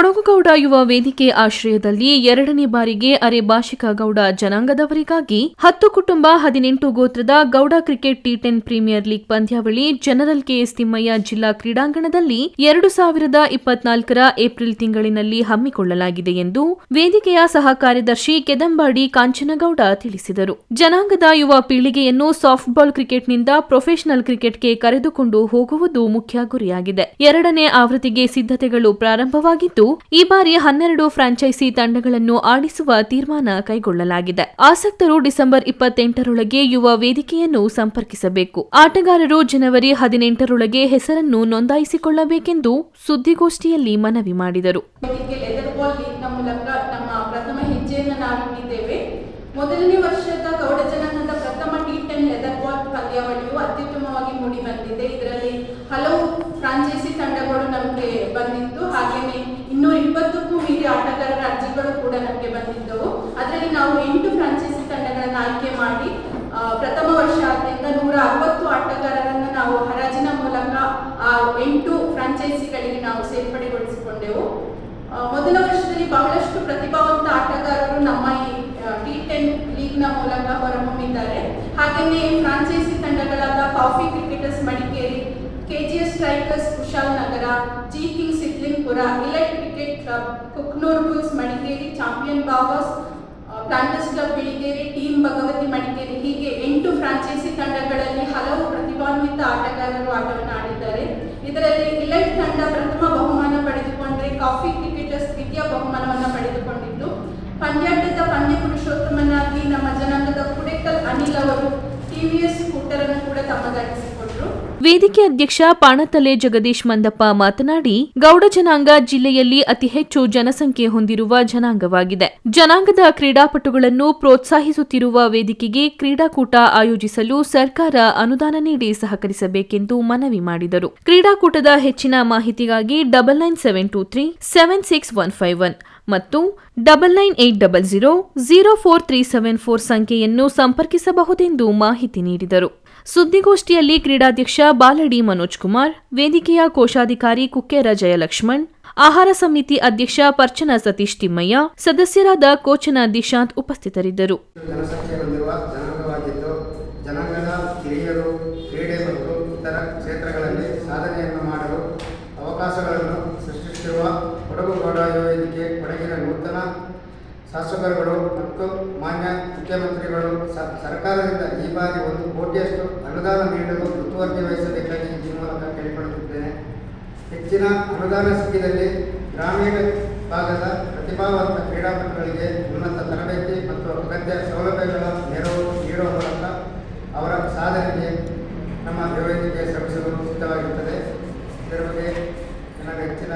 ಕೊಡಗುಗೌಡ ಯುವ ವೇದಿಕೆ ಆಶ್ರಯದಲ್ಲಿ ಎರಡನೇ ಬಾರಿಗೆ ಅರೆ ಭಾಷಿಕ ಗೌಡ ಜನಾಂಗದವರಿಗಾಗಿ ಹತ್ತು ಕುಟುಂಬ ಹದಿನೆಂಟು ಗೋತ್ರದ Gowda cricket T ten premier league ಪಂದ್ಯಾವಳಿ ಜನರಲ್ ಕೆಎಸ್ ತಿಮ್ಮಯ್ಯ ಜಿಲ್ಲಾ ಕ್ರೀಡಾಂಗಣದಲ್ಲಿ ಎರಡು ಸಾವಿರದ ಇಪ್ಪತ್ನಾಲ್ಕರ ಏಪ್ರಿಲ್ ತಿಂಗಳಿನಲ್ಲಿ ಹಮ್ಮಿಕೊಳ್ಳಲಾಗಿದೆ ಎಂದು ವೇದಿಕೆಯ ಸಹ ಕಾರ್ಯದರ್ಶಿ ಕೆದಂಬಾಡಿ ಕಾಂಚನಗೌಡ ತಿಳಿಸಿದರು. ಜನಾಂಗದ ಯುವ ಪೀಳಿಗೆಯನ್ನು ಸಾಫ್ಟ್ಬಾಲ್ ಕ್ರಿಕೆಟ್ನಿಂದ ಪ್ರೊಫೆಷನಲ್ ಕ್ರಿಕೆಟ್ಗೆ ಕರೆದುಕೊಂಡು ಹೋಗುವುದು ಮುಖ್ಯ ಗುರಿಯಾಗಿದೆ. ಎರಡನೇ ಆವೃತ್ತಿಗೆ ಸಿದ್ಧತೆಗಳು ಪ್ರಾರಂಭವಾಗಿದ್ದು ಈ ಬಾರಿ ಹನ್ನೆರಡು ಫ್ರಾಂಚೈಸಿ ತಂಡಗಳನ್ನು ಆಡಿಸುವ ತೀರ್ಮಾನ ಕೈಗೊಳ್ಳಲಾಗಿದೆ. ಆಸಕ್ತರು ಡಿಸೆಂಬರ್ ಇಪ್ಪತ್ತೆಂಟರೊಳಗೆ ಯುವ ವೇದಿಕೆಯನ್ನು ಸಂಪರ್ಕಿಸಬೇಕು. ಆಟಗಾರರು ಜನವರಿ ಹದಿನೆಂಟರೊಳಗೆ ಹೆಸರನ್ನು ನೋಂದಾಯಿಸಿಕೊಳ್ಳಬೇಕೆಂದು ಸುದ್ದಿಗೋಷ್ಠಿಯಲ್ಲಿ ಮನವಿ ಮಾಡಿದರು. ಮೊದಲನೇ ವರ್ಷದ ಪ್ರಥಮ ಟಿ ಟೆನ್ ಲೆದರ್ ಬಾಲ್ ಪಂದ್ಯಾವಳಿಯು ಅತ್ಯುತ್ತಮವಾಗಿ ಮೂಡಿ ಬಂದಿದೆ ಇದರಲ್ಲಿ ಹಲವು ಫ್ರಾಂಚೈಸಿ ತಂಡಗಳು ನಮಗೆ ಬಂದಿತ್ತು ಹಾಗೆಯೇ ಇನ್ನೂರ ಇಪ್ಪತ್ತಕ್ಕೂ ಮೀರಿ ಆಟಗಾರರ ಅರ್ಜಿಗಳು ಕೂಡ ನಮಗೆ ಬಂದಿದ್ದವು ಅದರಲ್ಲಿ ನಾವು ಎಂಟು ಫ್ರಾಂಚೈಸಿ ತಂಡಗಳನ್ನು ಆಯ್ಕೆ ಮಾಡಿ ಪ್ರಥಮ ವರ್ಷ ಆದ್ದರಿಂದ ನೂರ ಅರವತ್ತು ಆಟಗಾರರನ್ನು ನಾವು ಹರಾಜಿನ ಮೂಲಕ ಆ ಎಂಟು ಫ್ರಾಂಚೈಸಿಗಳಿಗೆ ನಾವು ಸೇರ್ಪಡೆಗೊಳಿಸಿಕೊಂಡೆವು. ಮೊದಲ ವರ್ಷದಲ್ಲಿ ಬಹಳಷ್ಟು ಪ್ರತಿಭಾವಂತ ಆಟಗಾರರು ನಮ್ಮ ಈ ಟಿ ಟೆನ್ ಲೀಗ್ನ ಮೂಲಕ ಹೊರಹೊಮ್ಮಿದ್ದಾರೆ. ಹಾಗೆಯೇ franchise ತಂಡಗಳಾದ coffee cricketers Madikeri, KGS strikers Kushalnagar, G king Sidlingpur, elite cricket club, Kuknoor bulls Madikeri, champion babas club Biligeri team Bhagavathi Madikeri ಹೀಗೆ ಎಂಟು ಫ್ರಾಂಚೈಸಿ ತಂಡಗಳಲ್ಲಿ ಹಲವು ಪ್ರತಿಭಾನ್ವಿತ ಆಟಗಾರರು ಆಟವನ್ನು ಆಡಿದ್ದಾರೆ. ಇದರಲ್ಲಿ ಇಲೈಟ್ ತಂಡ ಪ್ರಥಮ ಬಹುಮಾನ ಪಡೆದುಕೊಂಡ್ರೆ ಕಾಫಿ ಕ್ರಿಕೆಟರ್ಸ್ ದ್ವಿತೀಯ ಬಹುಮಾನವನ್ನು ಪಡೆದುಕೊಂಡಿದ್ದು, ಪಂದ್ಯಾಟದ ಪಂದ್ಯ ಪುರುಷೋತ್ತಮನಾಗಿ ನಮ್ಮ ಜನಾಂಗದ ಕುಡೆಕಲ್ ಅನಿಲ್ ಅವರು ಟಿವಿಎಸ್ ಸ್ಕೂಟರ್ ಅನ್ನು ಕೂಡ ತಮ್ಮದಾಗಿಸಿಕೊಂಡ್ರು. ವೇದಿಕೆ ಅಧ್ಯಕ್ಷ ಪಾಣತಲೆ ಜಗದೀಶ್ ಮಂದಪ್ಪ ಮಾತನಾಡಿ, ಗೌಡ ಜನಾಂಗ ಜಿಲ್ಲೆಯಲ್ಲಿ ಅತಿ ಹೆಚ್ಚು ಜನಸಂಖ್ಯೆ ಹೊಂದಿರುವ ಜನಾಂಗವಾಗಿದೆ. ಜನಾಂಗದ ಕ್ರೀಡಾಪಟುಗಳನ್ನು ಪ್ರೋತ್ಸಾಹಿಸುತ್ತಿರುವ ವೇದಿಕೆಗೆ ಕ್ರೀಡಾಕೂಟ ಆಯೋಜಿಸಲು ಸರ್ಕಾರ ಅನುದಾನ ನೀಡಿ ಸಹಕರಿಸಬೇಕೆಂದು ಮನವಿ ಮಾಡಿದರು. ಕ್ರೀಡಾಕೂಟದ ಹೆಚ್ಚಿನ ಮಾಹಿತಿಗಾಗಿ double nine seven two three seven six one five one ಮತ್ತು double nine eight double zero zero four three seven four ಸಂಖ್ಯೆಯನ್ನು ಸಂಪರ್ಕಿಸಬಹುದೆಂದು ಮಾಹಿತಿ ನೀಡಿದರು. ಸುದ್ದಿಗೋಷ್ಠಿಯಲ್ಲಿ ಕ್ರೀಡಾಧ್ಯಕ್ಷ ಬಾಲಡಿ ಮನೋಜ್ ಕುಮಾರ್, ವೇದಿಕೆಯ ಕೋಶಾಧಿಕಾರಿ ಕುಕ್ಕೆರ ಜಯಲಕ್ಷ್ಮಣ್, ಆಹಾರ ಸಮಿತಿ ಅಧ್ಯಕ್ಷ ಪರ್ಚನ ಸತೀಶ್ ತಿಮ್ಮಯ್ಯ, ಸದಸ್ಯರಾದ ಕೋಚನ ದಿಶಾಂತ್ ಉಪಸ್ಥಿತರಿದ್ದರು. ಕ್ರೀಡೆ ಇತರ ಕ್ಷೇತ್ರಗಳಲ್ಲಿ ಸಾಧನೆಯನ್ನು ಮಾಡಲು ಅವಕಾಶಗಳನ್ನು ಸೃಷ್ಟಿಸಿರುವ ಕೊಡಗು ಗೌಡ ವೇದಿಕೆ ಕೊಡಗಿನ ನೂತನ ಶಾಸಕರುಗಳು ಮತ್ತು ಮಾನ್ಯ ಮುಖ್ಯಮಂತ್ರಿಗಳು ಸರ್ಕಾರದಿಂದ ಈ ಬಾರಿ ಒಂದು ಕೋಟಿಯಷ್ಟು ಅನುದಾನ ನೀಡಲು ಮುತುವರ್ಜಿ ವಹಿಸಬೇಕಾಗಿ ಈ ಮೂಲಕ ಕೇಳಿಕೊಳ್ಳುತ್ತಿದ್ದೇನೆ. ಹೆಚ್ಚಿನ ಅನುದಾನ ಸಿಕ್ಕಿದಲ್ಲಿ ಗ್ರಾಮೀಣ ಭಾಗದ ಪ್ರತಿಭಾವಂತ ಕ್ರೀಡಾಪಟುಗಳಿಗೆ ಉನ್ನತ ತರಬೇತಿ ಮತ್ತು ಅಗತ್ಯ ಸೌಲಭ್ಯಗಳ ನೆರವು ನೀಡುವ ಮೂಲಕ ಅವರ ಸಾಧನೆಗೆ ನಮ್ಮ ವೇದಿಕೆ ಶ್ರಮಿಸಲು ಸಿದ್ಧವಾಗಿರುತ್ತದೆ. ಇದರ ಬಗ್ಗೆ ನನಗೆ ಹೆಚ್ಚಿನ